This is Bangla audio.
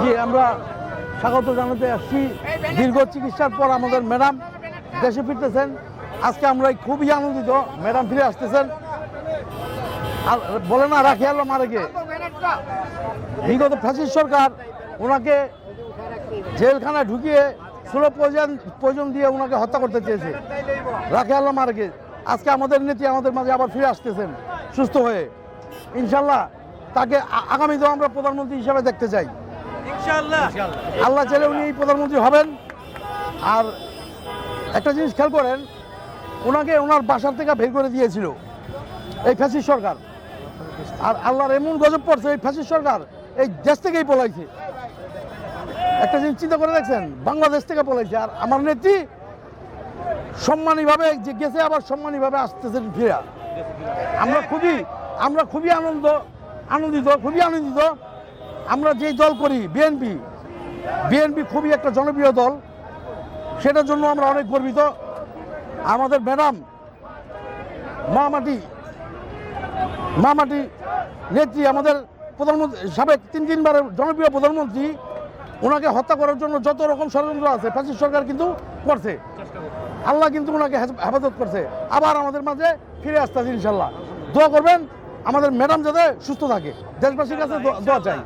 জি, আমরা স্বাগত জানাতে আসছি। দীর্ঘ চিকিৎসার পর আমাদের ম্যাডাম দেশে ফিরতেছেন। আজকে আমরা খুবই আনন্দিত, ম্যাডাম ফিরে আসতেছেন। আর বলে না, রাখি মারে গে বিগত ফ্যাসিস সরকার ওনাকে জেলখানায় ঢুকিয়ে ষোলো প্রয়োজন প্রয়োজন দিয়ে ওনাকে হত্যা করতে চেয়েছে। রাখি আল্লাহ মারেকে আজকে আমাদের নেত্রী আমাদের মাঝে আবার ফিরে আসতেছেন সুস্থ হয়ে। ইনশাল্লাহ তাকে আ- আগামীতেও আমরা প্রধানমন্ত্রী হিসাবে দেখতে চাই। আল্লাহ চাইলে উনি প্রধানমন্ত্রী হবেন। আর একটা জিনিস খেয়াল করেন ওনাকে ওনার বাসার থেকে বের করে দিয়েছিল এই ফ্যাসিস সরকার। আর আল্লাহর এমন গজব পড়ছে এই ফ্যাসিস সরকার এই দেশ থেকেই পলাইছে। একটা জিনিস চিন্তা করে দেখছেন বাংলাদেশ থেকে পলাইছে। আর আমার নেত্রী সম্মানীভাবে যে গেছে আবার সম্মানীভাবে আসতেছেন ফিরে। আমরা খুবই আমরা খুবই আনন্দ, আনন্দিত, খুবই আনন্দিত। আমরা যেই দল করি বিএনপি বিএনপি খুবই একটা জনপ্রিয় দল। সেটার জন্য আমরা অনেক গর্বিত। আমাদের ম্যাডাম মামাটি মামাটি নেত্রী, আমাদের প্রধানমন্ত্রী, সাবেক তিন তিনবারের জনপ্রিয় প্রধানমন্ত্রী, ওনাকে হত্যা করার জন্য যত রকম ষড়যন্ত্র আছে, ফ্যাসিস্ট সরকার কিন্তু করছে। আল্লাহ কিন্তু ওনাকে হেফ- হেফাজত করছে। আবার আমাদের মাঝে ফিরে আসতে আছে ইনশাল্লাহ দোয়া করবেন, আমাদের ম্যাডাম যাতে সুস্থ থাকে। দেশবাসীর কাছে দোয়া- চাই।